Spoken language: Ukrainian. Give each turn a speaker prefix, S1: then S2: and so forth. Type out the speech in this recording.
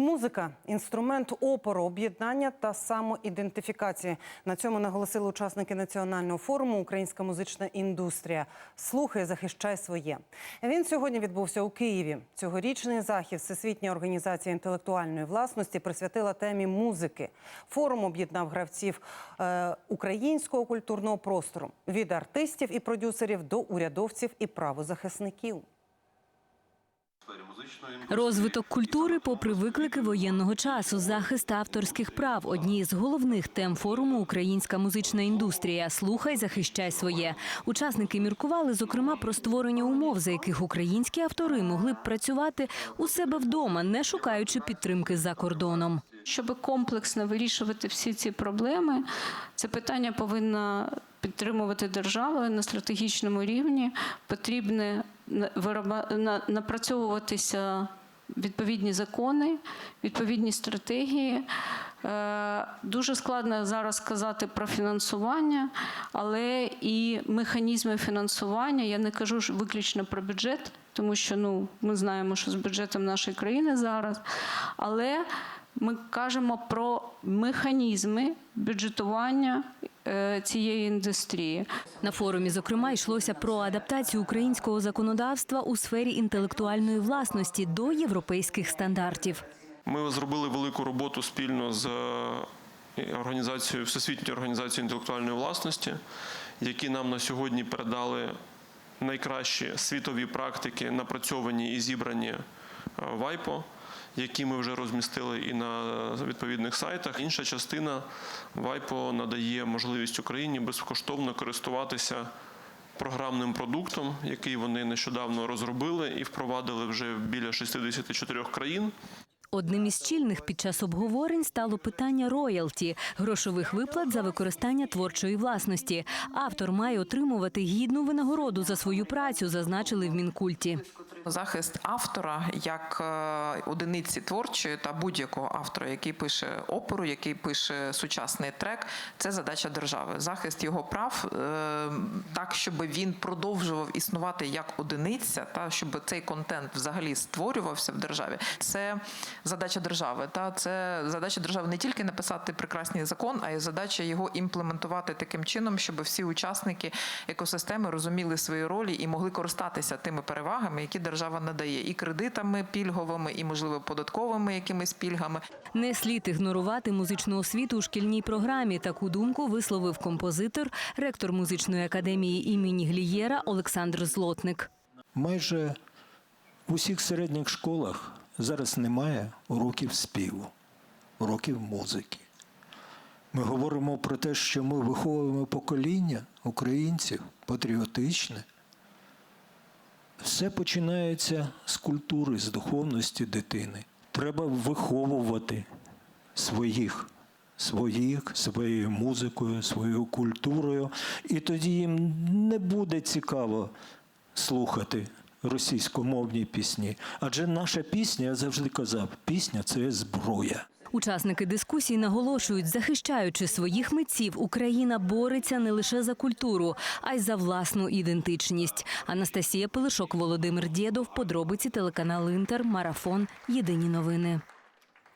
S1: Музика інструмент опору, об'єднання та самоідентифікації. На цьому наголосили учасники національного форуму Українська музична індустрія. Слухай, захищай своє. Він сьогодні відбувся у Києві. Цьогорічний захід Всесвітня організація інтелектуальної власності присвятила темі музики. Форум об'єднав гравців е, українського культурного простору від артистів і продюсерів до урядовців і правозахисників.
S2: Розвиток культури, попри виклики воєнного часу, захист авторських прав одні з головних тем форуму Українська музична індустрія. Слухай, захищай своє. Учасники міркували зокрема про створення умов, за яких українські автори могли б працювати у себе вдома, не шукаючи підтримки за кордоном.
S3: Щоб комплексно вирішувати всі ці проблеми, це питання повинна підтримувати держава на стратегічному рівні. Потрібно на- напрацьовуватися відповідні закони, відповідні стратегії. Е, Дуже складно зараз сказати про фінансування, але і механізми фінансування. Я не кажу ж виключно про бюджет, тому що ну, ми знаємо, що з бюджетом нашої країни зараз. Але ми кажемо про механізми бюджетування е, цієї індустрії.
S2: На форумі, зокрема, йшлося про адаптацію українського законодавства у сфері інтелектуальної власності до європейських стандартів.
S4: Ми зробили велику роботу спільно з е, організацією Всесвітньою організацією інтелектуальної власності, які нам на сьогодні передали найкращі світові практики, напрацьовані і зібрані е, в WIPO, які ми вже розмістили і на відповідних сайтах. Інша частина WIPO надає можливість Україні безкоштовно користуватися програмним продуктом, який вони нещодавно розробили і впровадили вже біля 64 країн.
S2: Одним із чільних під час обговорень стало питання роялті грошових виплат за використання творчої власності. Автор має отримувати гідну винагороду за свою працю, зазначили в мінкульті.
S5: Захист автора як е, одиниці творчої та будь-якого автора, який пише оперу, який пише сучасний трек, це задача держави. Захист його прав е, так, щоб він продовжував існувати як одиниця, та щоб цей контент взагалі створювався в державі. Це задача держави. Та це задача держави не тільки написати прекрасний закон, а й задача його імплементувати таким чином, щоб всі учасники екосистеми розуміли свої ролі і могли користатися тими перевагами, які держава надає, і кредитами пільговими, і можливо податковими якимись пільгами.
S2: Не слід ігнорувати музичну освіту у шкільній програмі. Таку думку висловив композитор, ректор музичної академії імені Глієра Олександр Злотник.
S6: Майже в усіх середніх школах зараз немає уроків співу, уроків музики. Ми говоримо про те, що ми виховуємо покоління українців патріотичне. Все починається з культури, з духовності дитини. Треба виховувати своїх, своїх, своєю музикою, своєю культурою. І тоді їм не буде цікаво слухати російськомовні пісні. Адже наша пісня, я завжди казав, пісня це зброя.
S2: Учасники дискусії наголошують, захищаючи своїх митців, Україна бореться не лише за культуру, а й за власну ідентичність. Анастасія Пилишок, Володимир Дєдов, подробиці телеканал Інтер, Марафон. Єдині новини.